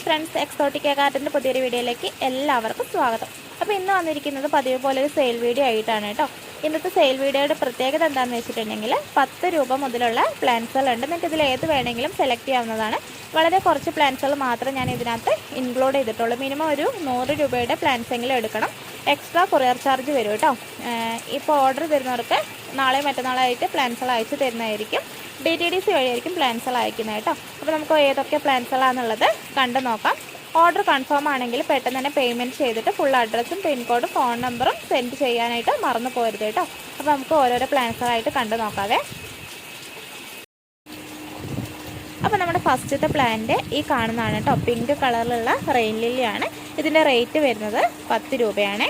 Hi friends exotic കാർട്ടിന്റെ പുതിയൊരു വീഡിയോയിലേക്ക് എല്ലാവർക്കും സ്വാഗതം. അപ്പോൾ ഇന്ന് വന്നിരിക്കുന്നത് പതിവ് പോലെ ഒരു സെയിൽ വീഡിയോ ആയിട്ടാണ് കേട്ടോ. ഇന്നത്തെ സെയിൽ വീഡിയോയുടെ പ്രത്യേകത എന്താണെന്ന് വെച്ചിട്ടുണ്ടെങ്കിൽ പത്ത് രൂപ മുതലുള്ള പ്ലാൻസുകളുണ്ട് നിങ്ങൾക്ക് ഇതിൽ ഏത് വേണമെങ്കിലും സെലക്ട് ചെയ്യാവുന്നതാണ്. വളരെ കുറച്ച് പ്ലാൻസുകൾ മാത്രം ഞാൻ ഇതിനകത്ത് ഇൻക്ലൂഡ് ചെയ്തിട്ടുള്ളൂ. മിനിമം ഒരു നൂറ് രൂപയുടെ പ്ലാൻസ് എങ്കിലും എടുക്കണം. എക്സ്ട്രാ കൊറിയർ ചാർജ് വരും കേട്ടോ. ഇപ്പോൾ ഓർഡർ തരുന്നവർക്ക് നാളെ മറ്റന്നാളായിട്ട് പ്ലാൻസുകൾ അയച്ചു തരുന്നതായിരിക്കും. ഡി ടി ഡി സി വഴിയായിരിക്കും പ്ലാൻസുകൾ അയക്കുന്നത് കേട്ടോ. അപ്പോൾ നമുക്ക് ഏതൊക്കെ പ്ലാൻസുകളാണെന്നുള്ളത് കണ്ടു നോക്കാം. ഓർഡർ കൺഫേം ആണെങ്കിൽ പെട്ടെന്ന് തന്നെ പേയ്മെന്റ് ചെയ്തിട്ട് ഫുൾ അഡ്രസ്സും പിൻകോഡും ഫോൺ നമ്പറും സെൻഡ് ചെയ്യാനായിട്ട് മറന്നു പോരുത് കേട്ടോ. അപ്പോൾ നമുക്ക് ഓരോരോ പ്ലാൻസുകളായിട്ട് കണ്ടു നോക്കാവേ. അപ്പോൾ നമ്മുടെ ഫസ്റ്റത്തെ പ്ലാന്റ് ഈ കാണുന്നതാണ് കേട്ടോ. പിങ്ക് കളറിലുള്ള റെയിൻ ലില്ലിയാണ് ഇതിന്റെ റേറ്റ് വരുന്നത് പത്ത് രൂപയാണ്.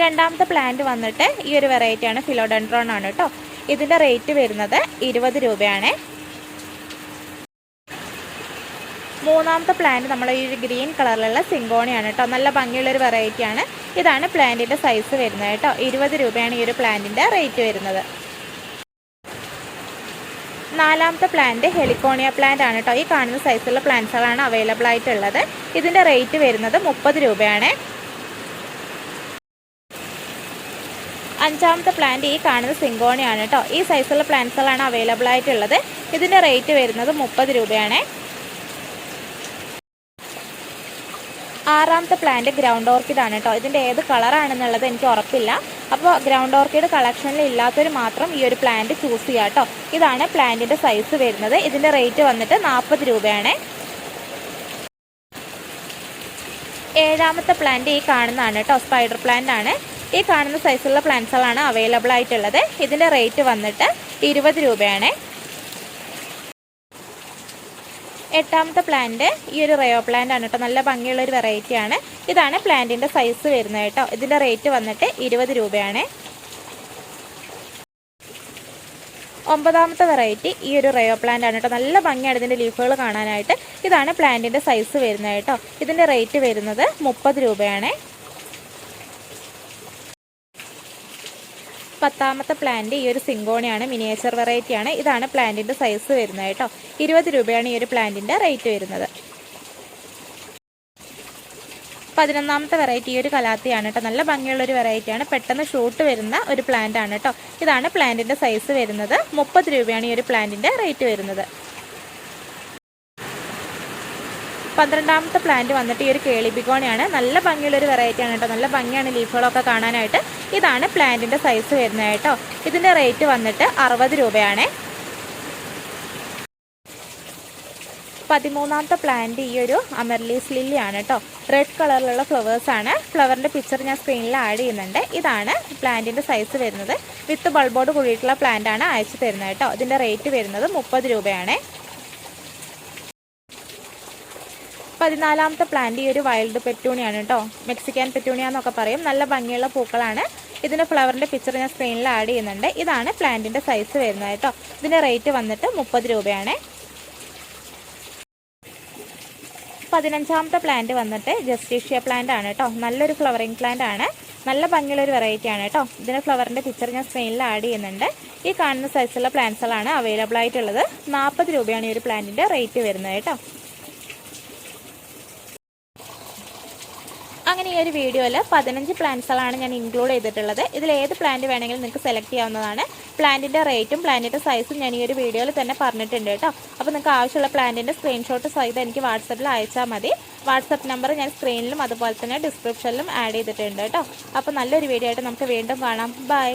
രണ്ടാമത്തെ പ്ലാന്റ് വന്നിട്ട് ഈ ഒരു വെറൈറ്റിയാണ് ഫിലോഡൻഡ്രോൺ ആണ് കേട്ടോ ഇതിന്റെ റേറ്റ് വരുന്നത് ഇരുപത് രൂപയാണ്. മൂന്നാമത്തെ പ്ലാന്റ് നമ്മൾ ഈ ഒരു ഗ്രീൻ കളറിലുള്ള സിങ്കോണിയാണ് കേട്ടോ നല്ല ഭംഗിയുള്ളൊരു വെറൈറ്റിയാണ് ഇതാണ് പ്ലാന്റിന്റെ സൈസ് വരുന്നത് കേട്ടോ ഇരുപത് രൂപയാണ് ഈ ഒരു പ്ലാന്റിന്റെ റേറ്റ് വരുന്നത്. നാലാമത്തെ പ്ലാന്റ് ഹെലിക്കോണിയ പ്ലാന്റ് ആണ് കേട്ടോ ഈ കാണുന്ന സൈസുള്ള പ്ലാന്റ്സുകളാണ് അവൈലബിൾ ആയിട്ടുള്ളത്. ഇതിന്റെ റേറ്റ് വരുന്നത് മുപ്പത് രൂപയാണ്. അഞ്ചാമത്തെ പ്ലാന്റ് ഈ കാണുന്ന സിങ്കോണിയാണ് കേട്ടോ ഈ സൈസുള്ള പ്ലാന്റ്സുകളാണ് അവൈലബിൾ ആയിട്ടുള്ളത്. ഇതിന്റെ റേറ്റ് വരുന്നത് മുപ്പത് രൂപയാണ്. ആറാമത്തെ പ്ലാന്റ് ഗ്രൗണ്ട് ഓർക്കിഡ് ആണ് കേട്ടോ ഇതിന്റെ ഏത് കളറാണെന്നുള്ളത് എനിക്ക് ഉറപ്പില്ല. അപ്പോൾ ഗ്രൗണ്ട് ഓർക്കിഡ് കളക്ഷനിൽ ഇല്ലാത്തവർ മാത്രം ഈ ഒരു പ്ലാന്റ് ചൂസ് ചെയ്യുക കേട്ടോ ഇതാണ് പ്ലാന്റിന്റെ സൈസ് വരുന്നത്. ഇതിന്റെ റേറ്റ് വന്നിട്ട് നാൽപ്പത് രൂപയാണ്. ഏഴാമത്തെ പ്ലാന്റ് ഈ കാണുന്നതാണ് കേട്ടോ സ്പൈഡർ പ്ലാന്റ് ആണ്. ഈ കാണുന്ന സൈസുള്ള പ്ലാന്റ്സുകളാണ് അവൈലബിൾ ആയിട്ടുള്ളത്. ഇതിന്റെ റേറ്റ് വന്നിട്ട് ഇരുപത് രൂപയാണ്. എട്ടാമത്തെ പ്ലാന്റ് ഈ ഒരു റയോ പ്ലാന്റ് ആണ് കേട്ടോ. നല്ല ഭംഗിയുള്ള ഒരു വെറൈറ്റിയാണ് ഇതാണ് പ്ലാന്റിന്റെ സൈസ് വരുന്നത് കേട്ടോ. ഇതിന്റെ റേറ്റ് വന്നിട്ട് ഇരുപത് രൂപയാണ്. ഒമ്പതാമത്തെ വെറൈറ്റി ഈ ഒരു റയോ പ്ലാന്റ് ആണ് കേട്ടോ. നല്ല ഭംഗിയാണ് ഇതിന്റെ ലീഫുകൾ കാണാനായിട്ട്. ഇതാണ് പ്ലാന്റിന്റെ സൈസ് വരുന്നത് കേട്ടോ. ഇതിന്റെ റേറ്റ് വരുന്നത് മുപ്പത് രൂപയാണ്. പത്താമത്തെ പ്ലാന്റ് ഈ ഒരു സിംഗോണിയാണ് മിനിയേച്ചർ വെറൈറ്റിയാണ് ഇതാണ് പ്ലാന്റിന്റെ സൈസ് വരുന്നത് കേട്ടോ. ഇരുപത് രൂപയാണ് ഈ ഒരു പ്ലാന്റിന്റെ റേറ്റ് വരുന്നത്. പതിനൊന്നാമത്തെ വെറൈറ്റി ഈ ഒരു കലാത്തിയാണ് കേട്ടോ. നല്ല ഭംഗിയുള്ള ഒരു വെറൈറ്റിയാണ് പെട്ടെന്ന് ഷൂട്ട് വരുന്ന ഒരു പ്ലാന്റ് ആണ് കേട്ടോ. ഇതാണ് പ്ലാന്റിന്റെ സൈസ് വരുന്നത്. മുപ്പത് രൂപയാണ് ഈ ഒരു പ്ലാന്റിന്റെ റേറ്റ് വരുന്നത്. പന്ത്രണ്ടാമത്തെ പ്ലാന്റ് വന്നിട്ട് ഈ ഒരു കേളി ബിഗോണിയാണ്. നല്ല ഭംഗിയുള്ളൊരു വെറൈറ്റിയാണ് കേട്ടോ. നല്ല ഭംഗിയാണ് ലീഫുകളൊക്കെ കാണാനായിട്ട്. ഇതാണ് പ്ലാന്റിന്റെ സൈസ് വരുന്നത് കേട്ടോ. ഇതിന്റെ റേറ്റ് വന്നിട്ട് അറുപത് രൂപയാണ്. പതിമൂന്നാമത്തെ പ്ലാന്റ് ഈ ഒരു അമർലീസ് ലില്ലിയാണ് കേട്ടോ. റെഡ് കളറിലുള്ള ഫ്ലവേഴ്സ് ആണ്. ഫ്ലവറിന്റെ പിക്ചർ ഞാൻ സ്ക്രീനിൽ ആഡ് ചെയ്യുന്നുണ്ട്. ഇതാണ് പ്ലാന്റിന്റെ സൈസ് വരുന്നത്. വിത്ത് ബൾബോട് കൂടിയിട്ടുള്ള പ്ലാന്റ് ആണ് അയച്ചു തരുന്നത് കേട്ടോ. ഇതിന്റെ റേറ്റ് വരുന്നത് മുപ്പത് രൂപയാണ്. പതിനാലാമത്തെ പ്ലാന്റ് ഈ ഒരു വൈൽഡ് പെറ്റൂണിയാണ് കേട്ടോ മെക്സിക്കൻ പെറ്റൂണിയ എന്നൊക്കെ പറയും. നല്ല ഭംഗിയുള്ള പൂക്കളാണ്. ഇതിന്റെ ഫ്ലവറിന്റെ പിക്ചർ ഞാൻ സ്ക്രീനിൽ ആഡ് ചെയ്യുന്നുണ്ട്. ഇതാണ് പ്ലാന്റിന്റെ സൈസ് വരുന്നത് കേട്ടോ ഇതിന്റെ റേറ്റ് വന്നിട്ട് മുപ്പത് രൂപയാണ്. പതിനഞ്ചാമത്തെ പ്ലാന്റ് വന്നിട്ട് ജസ്റ്റീഷ്യ പ്ലാന്റ് ആണ് കേട്ടോ നല്ലൊരു ഫ്ലവറിങ് പ്ലാന്റ് ആണ്. നല്ല ഭംഗിയുള്ള ഒരു വെറൈറ്റി ആണ് കേട്ടോ ഇതിന്റെ ഫ്ലവറിന്റെ പിക്ചർ ഞാൻ സ്ക്രീനിൽ ആഡ് ചെയ്യുന്നുണ്ട്. ഈ കാണുന്ന സൈസുള്ള പ്ലാന്റ്സുകളാണ് അവൈലബിൾ ആയിട്ടുള്ളത്. നാൽപ്പത് രൂപയാണ് ഈ ഒരു പ്ലാന്റിന്റെ റേറ്റ് വരുന്നത് കേട്ടോ അങ്ങനെ ഈ ഒരു വീഡിയോയിൽ പതിനഞ്ച് പ്ലാന്റ്സുകളാണ് ഞാൻ ഇൻക്ലൂഡ് ചെയ്തിട്ടുള്ളത്. ഇതിൽ ഏത് പ്ലാന്റ് വേണമെങ്കിലും നിങ്ങൾക്ക് സെലക്ട് ചെയ്യാവുന്നതാണ്. പ്ലാന്റിന്റെ റേറ്റും പ്ലാന്റിന്റെ സൈസും ഞാൻ ഈ ഒരു വീഡിയോയിൽ തന്നെ പറഞ്ഞിട്ടുണ്ട് കേട്ടോ. അപ്പോൾ നിങ്ങൾക്ക് ആവശ്യമുള്ള പ്ലാന്റിന്റെ സ്ക്രീൻഷോട്ട് സഹിതം എനിക്ക് വാട്സപ്പിൽ അയച്ചാൽ മതി. വാട്സപ്പ് നമ്പർ ഞാൻ സ്ക്രീനിലും അതുപോലെ തന്നെ ഡിസ്ക്രിപ്ഷനിലും ആഡ് ചെയ്തിട്ടുണ്ട് കേട്ടോ. അപ്പോൾ നല്ലൊരു വീഡിയോ ആയിട്ട് നമുക്ക് വീണ്ടും കാണാം. ബൈ